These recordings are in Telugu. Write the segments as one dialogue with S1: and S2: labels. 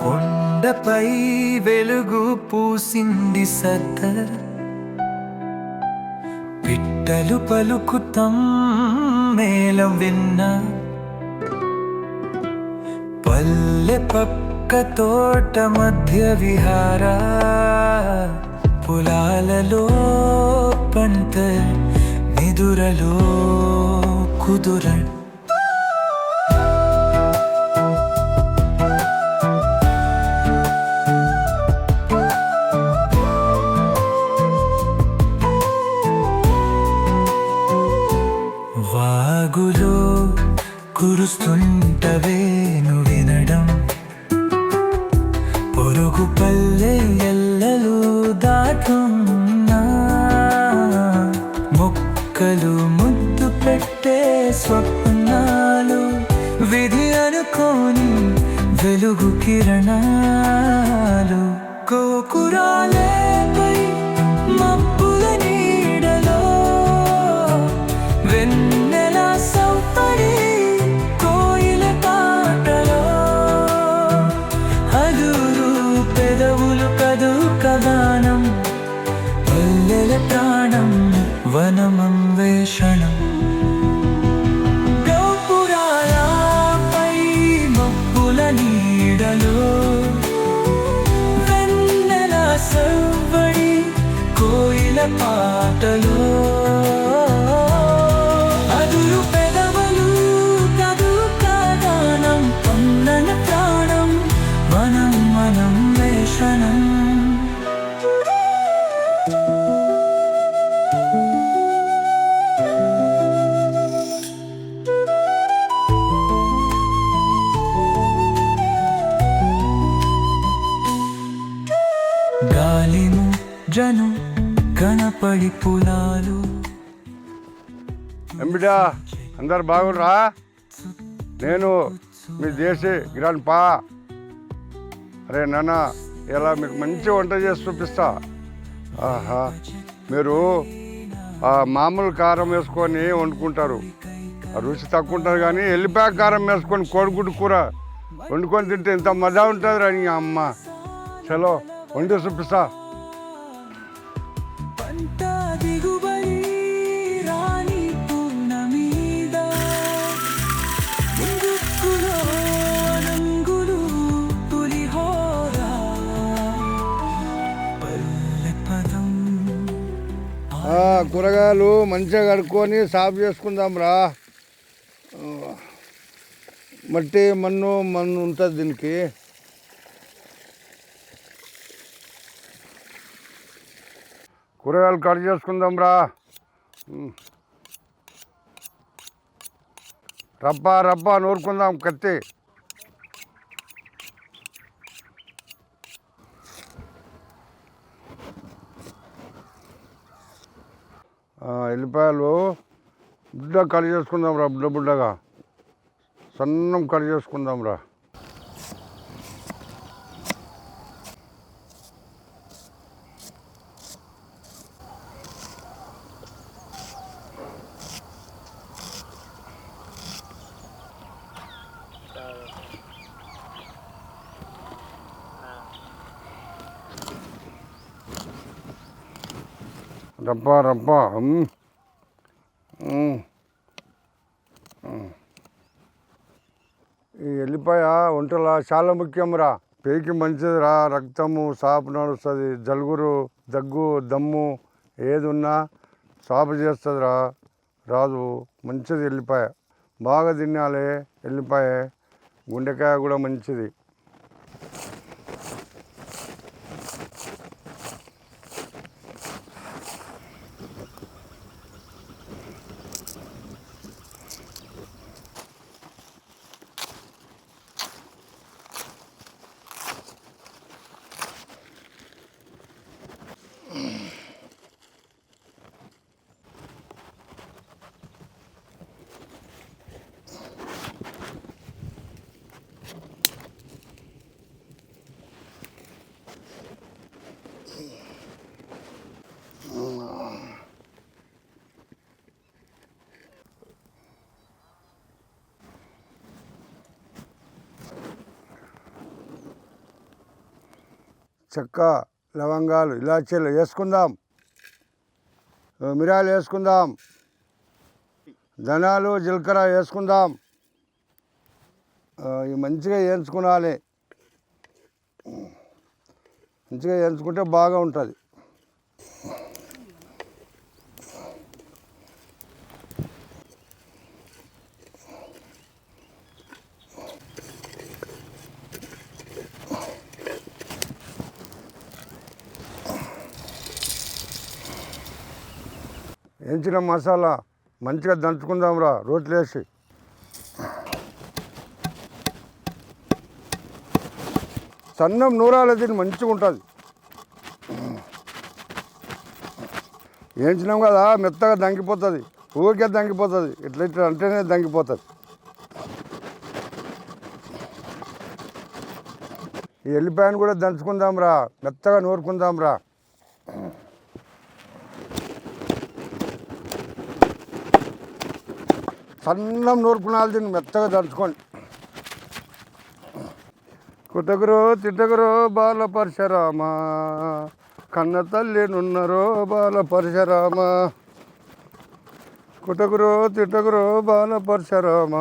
S1: కొండపై వెలుగు పూసింది సత. పిట్టలు పలుకుతం మేళం విన్న. పల్లె పక్క తోట మధ్య విహార. పొలాలలో పంట నిదురలో కుదుర. పొరుగు పల్లె ఎల్లలు దాటున్నా. మొక్కలు ముద్దు పెట్టే స్వప్నాలు విధి అనుకోని వెలుగు కిరణాలు. కోకురాలు కోయిల అదురు పెదవులు కదు కాదానం పొన్నన ప్రాణం మనం మనం వేషణం. జను కనపడి పొలాలు.
S2: ఎంబిడా అందరు బాగుర్రా? నేను మీ దేశీ గ్రాండ్ పా. అరే నాన్న ఇలా మీకు మంచి వంట చేసి చూపిస్తా. ఆహా మీరు మామూలు కారం వేసుకొని వండుకుంటారు. ఆ రుచి తక్కువ ఉంటుంది కానీ ఎల్లిపాయ కారం వేసుకొని కోడిగుడ్డు కూర వండుకొని తింటే ఇంత మజా ఉంటుంది రా అమ్మ. చలో వండి చూపిస్తా. కూరగాయలు మంచిగా కడుక్కొని సాఫ్ చేసుకుందాం రా. మట్టి మన్ను మన్ను ఉంటుంది దీనికి. కూరగాయలు కట్ చేసుకుందాం రా. రబ్బా రబ్బా నూరుకుందాం కత్తి. ఎల్లిపాయలు బుడ్డ కట్ చేసుకుందాం రా బుడ్డ బుడ్డగా. సన్నం కట్ చేసుకుందాం రా రబ్బా రబ్బా. ఈ ఎల్లిపాయ ఒంటల చాలా ముఖ్యం రా పేకి మంచిదిరా. రక్తము సాపు నడుస్తుంది. జలుగురు దగ్గు దమ్ము ఏది ఉన్నా సాపు చేస్తుందిరా. రాదు మంచిది ఎల్లిపాయ. బాగా తినాలి ఎల్లిపాయ. గుండెకాయ కూడా మంచిది. చెక్క లవంగాలు ఇలాచీలు వేసుకుందాం. మిరాలు వేసుకుందాం. ధనాలు జీలకర్ర వేసుకుందాం. ఇవి మంచిగా వేయించుకోవాలి. మంచిగా వేయించుకుంటే బాగా ఉంటుంది. దంచిన మసాలా మంచిగా దంచుకుందాం రా రోట్లు వేసి సన్నం నూరాలు దీన్ని మంచిగా ఉంటుంది. వేయించినాం కదా మెత్తగా దంగిపోతుంది ఊరికే దంగిపోతుంది ఇట్లా ఇట్లా అంటేనే దంగిపోతుంది. ఈ ఎల్లిపాయను కూడా దంచుకుందాంరా మెత్తగా నూరుకుందాం సన్నం నాలుగు తిని మెత్తగా దంచుకోండి కుటగురో తిట్టగురో బాల పరశురామ కన్న తల్లి నున్నరో బాల పరశురామ. కుటగురో తిట్టగురో బాల పరశురామ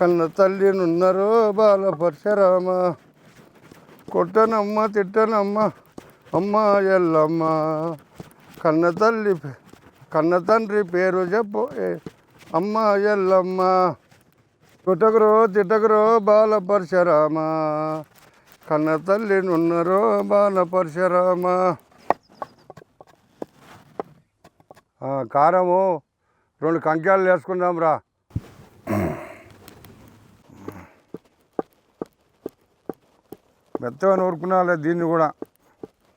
S2: కన్న తల్లి నున్నరో బాల పరశురామ. కొట్టనమ్మ తిట్టనమ్మ అమ్మ ఎల్లమ్మ కన్న తల్లి పే- కన్న తండ్రి పేరు చెప్పు ఏ అమ్మ ఎల్లమ్మ. కుటకురో తిటకురో బాల పరశురామ కన్న తల్లి నున్నరో బాల పరశురామ కారము రెండు కంకాయలు వేసుకుందాం రా. మెత్తగా నూరుకున్నాలే దీన్ని కూడా.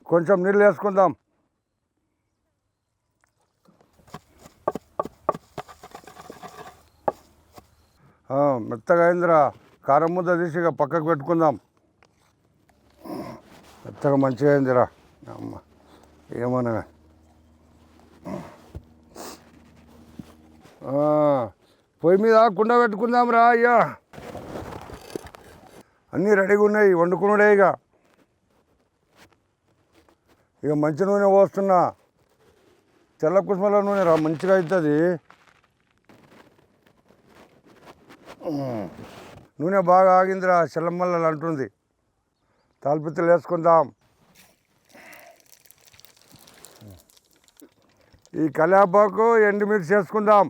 S2: కొంచెం నీళ్ళు వేసుకుందాం ఆ, మెత్తగా అయిందిరా. కారం ముద్ద తీసి ఇక పక్కకు పెట్టుకుందాం. మెత్తగా మంచిగా అయిందిరా. అమ్మ ఏమనగా పొయ్యి మీద కుండ పెట్టుకుందాం రా అయ్యా. అన్నీ రెడీగా ఉన్నాయి వండుకున్నాడే ఇక. ఇక మంచి నూనె పోస్తున్నా. తెల్ల కుసుమల నూనె రా మంచిగా అవుతుంది నూనె బాగా ఆగిందిరా చెల్లమ్మల్లలు అంటుంది. తాల్పిత్తలు వేసుకుందాం. ఈ కలేపాకు ఎండుమిర్చి వేసుకుందాం.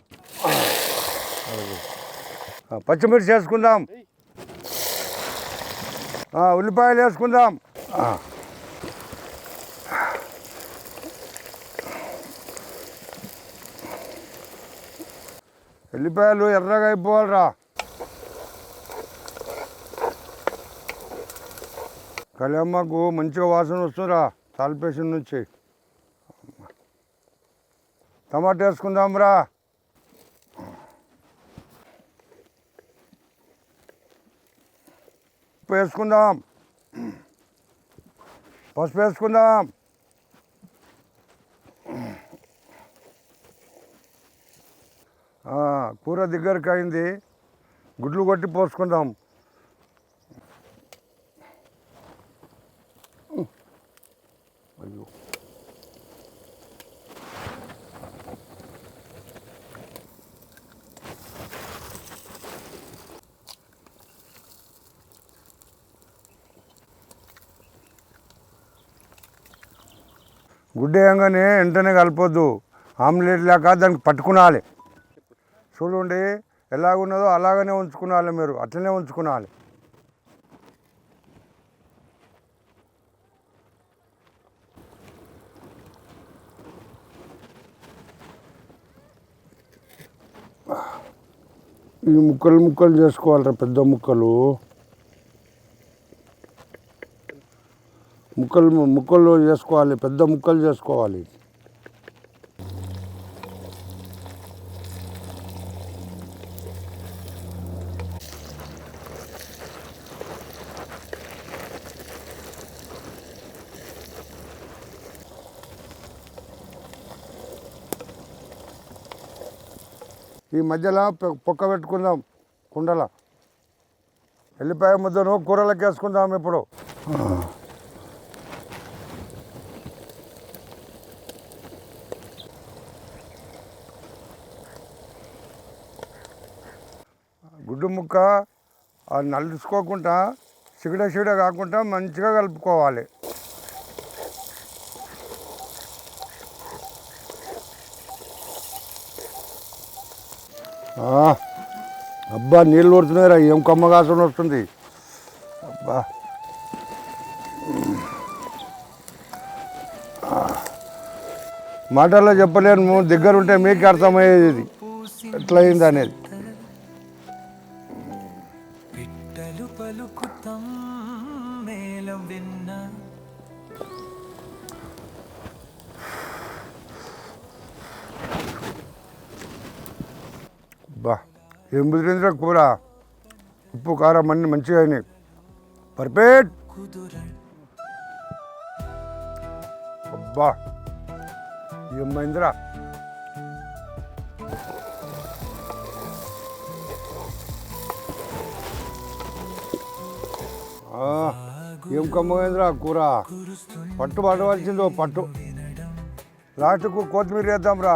S2: పచ్చిమిర్చి వేసుకుందాం. ఉల్లిపాయలు వేసుకుందాం. ఉల్లిపాయలు ఎర్రగా అయిపోవాలిరా. కళ్యామ్మకు మంచిగా వాసన వస్తుందిరా తాల్పేషన్ నుంచి. టమాటా వేసుకుందాం రా ఉప్పు వేసుకుందాం. పసుపు వేసుకుందాం. కూర దగ్గరికి అయింది. గుడ్లు కొట్టి పోసుకుందాం. గుడ్డేయంగానే వెంటనే కలపొద్దు. ఆమ్లెట్ లేక దానికి పట్టుకునాలి. చూడండి ఎలాగున్నదో అలాగనే ఉంచుకునాలి మీరు. అట్లనే ఉంచుకునాలి. ఈ ముక్కలు ముక్కలు చేసుకోవాలిరా పెద్ద ముక్కలు. ముక్కలు ముక్కలు చేసుకోవాలి పెద్ద ముక్కలు చేసుకోవాలి. ఈ మధ్యలో పొక్క పెట్టుకుందాం కుండల. ఎల్లిపాయ ముద్దను కూరలకు వేసుకుందాం ఇప్పుడు గుడ్డు ముక్క అది నలుసుకోకుండా సిగడ సిగడ కాకుండా మంచిగా కలుపుకోవాలి. అబ్బా నీళ్ళు పడుతున్నాయిరా ఏం కమ్మ కాసం వస్తుంది? అబ్బా. మాటల్లో చెప్పలేను దగ్గర ఉంటే మీకు అర్థమయ్యేది ఎట్లా ఎట్లయింది అనేది బా ఏం కుదిరిందిరా కూర? ఉప్పు కారం అన్ని మంచిగా అయినాయి. పర్ఫెక్ట్. అబ్బా ఏమైందిరా ఆ, ఏం కమ్మమైందిరా కూర? పట్టు పడవలసిందో పట్టు. లాస్ట్కు కొత్తిమీర
S1: వేద్దాంరా.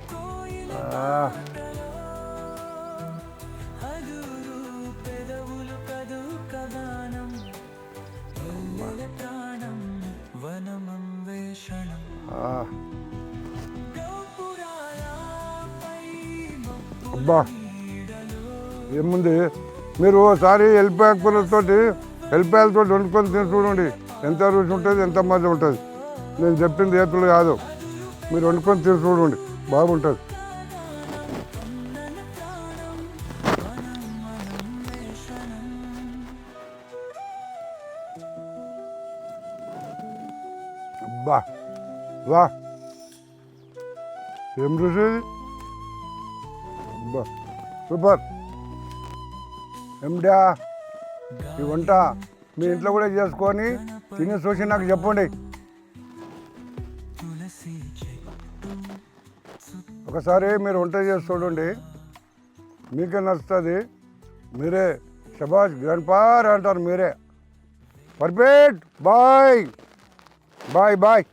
S2: అబ్బా ఏముంది? మీరు ఓసారి ఎల్లిపాయలతోటి ఎల్లిపాయలతో వండుకొని తిని చూడండి. ఎంత రుచి ఉంటుంది ఎంత మజా ఉంటుంది. నేను చెప్పింది ఏతులు కాదు. మీరు వండుకొని తిని చూడండి. బాగుంటుంది. వా ఏం రుచి ఇది? అబ్బా సూపర్ ఏమిటా ఈ వంట. మీ ఇంట్లో కూడా చేసుకొని తిని చూసి నాకు చెప్పండి. ఒకసారి మీరు వంట చేసి చూడండి. మీకే నచ్చుతుంది. మీరే శబాష్ గ్రాండ్ పార్ అంటారు మీరే. పర్ఫెక్ట్. బాయ్. Bye bye.